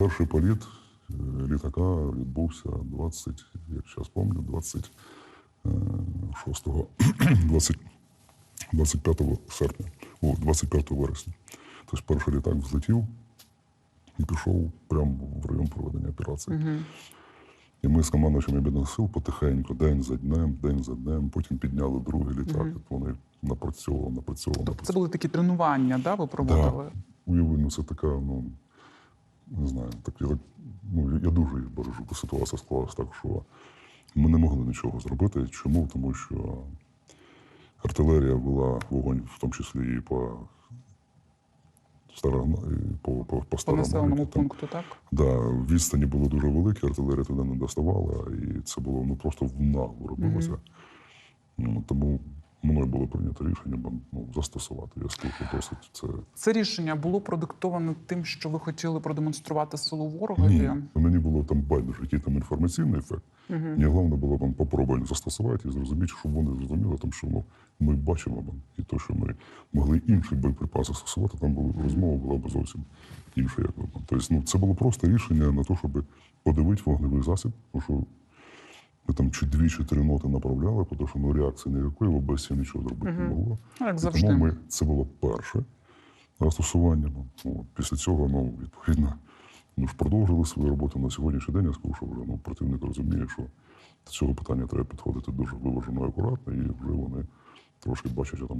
Перший політ е, літака відбувся 20, як зараз пам'ятаю, 26, 20, 25 серпня, о, 25 вересня. Тобто перший літак взлетів і пішов прямо в район проведення операції. І ми з командуючим об'єднаних сил потихеньку, день за днем, день за днем, потім підняли другий літак. От Вони напрацьовували, напрацьовували, Тобто це були такі тренування, да, ви Да. проводили? Уяви, ну це така, ну не знаю, так я ну я дуже їх бережу, бо ситуація склалась так, що ми не могли нічого зробити. Чому? Тому що артилерія вела вогонь, в тому числі і по і по, по, по, По Старому населеному Там, пункту, так? Да, відстані були дуже великі, артилерія туди не доставала, і це було ну просто в наглу робилося. Ну, тому мною було прийнято рішення ну, застосувати. Я скажу, що досить це Це рішення було продиктоване тим, що ви хотіли продемонструвати силу ворогові. Ні, мені було там байдуже, який там інформаційний ефект. Мені головне було там попробувати застосувати і зрозуміти, щоб вони зрозуміли, тому що ну, ми бачимо бо, і те, що ми могли інші боєприпаси застосувати, там була розмова була б зовсім інша. Як. Тобто, ну, це було просто рішення на те, щоб подивити вогневий засіб, тому що ми там чи дві, чи три ноти направляли, тому що ну, реакції ніякої, в ОБС нічого зробити не могло. Ну, як завжди. Тому ми, це було перше застосування. Ну, після цього, ну, відповідно, ми ж продовжили свою роботу на сьогоднішній день. Я скажу, що вже ну, противник розуміє, що до цього питання треба підходити дуже виважено і акуратно, і вже вони трошки бачать, що там